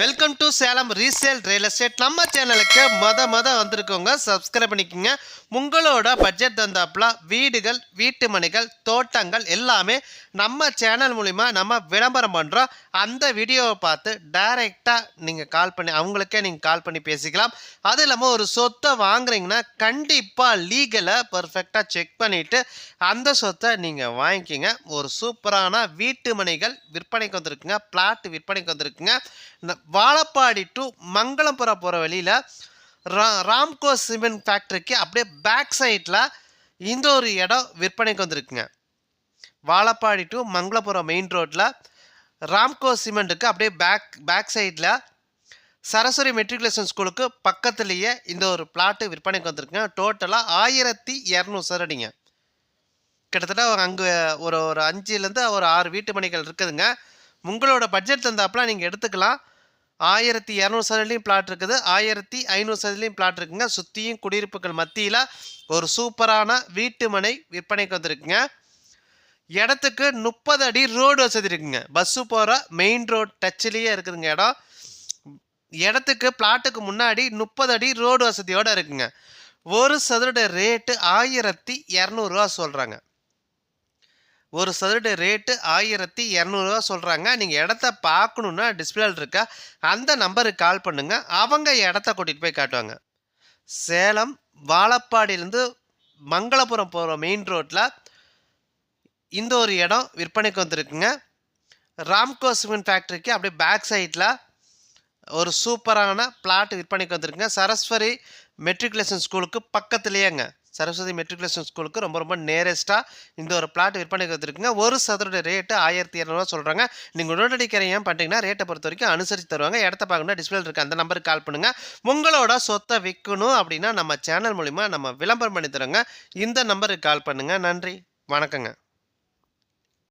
Welcome to Salem resale real estate நம்ம சேனலுக்கு மொத மொத வந்திருக்கவங்க சப்ஸ்கிரைப் பண்ணிக்கோங்க. உங்களோட பட்ஜெட் தந்தாப்புல வீடுகள் வீட்டு மனைகள் தோட்டங்கள் எல்லாமே நம்ம சேனல் மூலிமா நம்ம விளம்பரம் பண்ணுறோம் அந்த வீடியோவை பார்த்து டைரெக்டாக நீங்கள் கால் பண்ணி அவங்களுக்கே நீங்கள் கால் பண்ணி பேசிக்கலாம். அது இல்லாமல் ஒரு சொத்தை வாங்குறீங்கன்னா கண்டிப்பாக லீகலை பர்ஃபெக்டாக செக் பண்ணிவிட்டு அந்த சொத்தை நீங்கள் வாங்கிக்கிங்க. ஒரு சூப்பரான வீட்டு மனைகள் விற்பனைக்கு வந்திருக்குங்க. பிளாட் விற்பனைக்கு வந்திருக்குங்க. வாழப்பாடி டு மங்களபுரம் போகிற வழியில் ரா ராம்கோ சிமெண்ட் ஃபேக்ட்ரிக்கு அப்படியே பேக் சைடில் இந்த ஒரு இடம் விற்பனைக்கு வந்திருக்குங்க. வாழப்பாடி டு மங்களபுரம் மெயின் ரோட்டில் ராம்கோ சிமெண்ட்டுக்கு அப்படியே பேக் பேக் சைடில் சரஸ்வதி மெட்ரிகுலேஷன் ஸ்கூலுக்கு பக்கத்துலேயே இந்த ஒரு பிளாட்டு விற்பனைக்கு வந்திருக்குங்க. டோட்டலாக ஆயிரத்தி இரநூறு சரடிங்க கிட்டத்தட்ட அங்கே ஒரு ஒரு அஞ்சுலேருந்து ஒரு ஆறு வீட்டு மனைகள் இருக்குதுங்க. உங்களோட பட்ஜெட் தந்தாப்பெலாம் நீங்கள் எடுத்துக்கலாம். ஆயிரத்தி இரநூறு சதுரலையும் பிளாட் இருக்குது. ஆயிரத்தி ஐநூறு சதுரலையும் பிளாட் இருக்குங்க. சுற்றியும் குடியிருப்புகள் மத்தியில் ஒரு சூப்பரான வீட்டு மனை விற்பனைக்கு வந்திருக்குங்க. இடத்துக்கு முப்பது அடி ரோடு வசதி இருக்குங்க. பஸ்ஸு போகிற மெயின் ரோடு டச்சிலேயே இருக்குதுங்க இடம். இடத்துக்கு பிளாட்டுக்கு முன்னாடி முப்பது அடி ரோடு வசதியோடு இருக்குங்க. ஒரு சதுரட ரேட்டு ஆயிரத்தி இரநூறுவா சொல்கிறாங்க ஒரு சதுரடி ரேட்டு ஆயிரத்தி இரநூறுவா சொல்கிறாங்க நீங்கள் இடத்த பார்க்கணுன்னா டிஸ்பிளேல இருக்கா? அந்த நம்பருக்கு கால் பண்ணுங்கள் அவங்க இடத்த கூட்டிகிட்டு போய் காட்டுவாங்க. சேலம் வாழப்பாடியிலேருந்து மங்களபுரம் போகிற மெயின் ரோட்டில் இந்த ஒரு இடம் விற்பனைக்கு வந்திருக்குங்க. ராம்கோ சிமெண்ட் ஃபேக்ட்ரிக்கு அப்படியே பேக் சைடில் ஒரு சூப்பரான பிளாட் விற்பனைக்கு வந்திருக்குங்க. சரஸ்வதி மெட்ரிகுலேஷன் ஸ்கூலுக்கு பக்கத்துலேயேங்க. சரஸ்வதி மெட்ரிகுலேஷன் ஸ்கூலுக்கு ரொம்ப ரொம்ப நேரஸ்ட்டாக இந்த ஒரு பிளாட் விற்பனைக்கு கொடுத்துருக்குங்க ஒரு சதுரோட ரேட்டு ஆயிரத்தி இரநூறுவா சொல்கிறாங்க நீங்கள் உடனடிக்கிற ஏன் பண்ணிட்டீங்கன்னா ரேட்டை பொறுத்த வரைக்கும் அனுசரித்து தருவாங்க. இடத்த பார்க்கணும்னா டிஸ்பிளே இருக்குது அந்த நம்பருக்கு கால் பண்ணுங்கள் உங்களோட சொத்தை விற்கணும் அப்படின்னா நம்ம சேனல் மூலிமா நம்ம விளம்பரம் பண்ணி தரோங்க. இந்த நம்பருக்கு கால் பண்ணுங்கள் நன்றி. வணக்கங்க.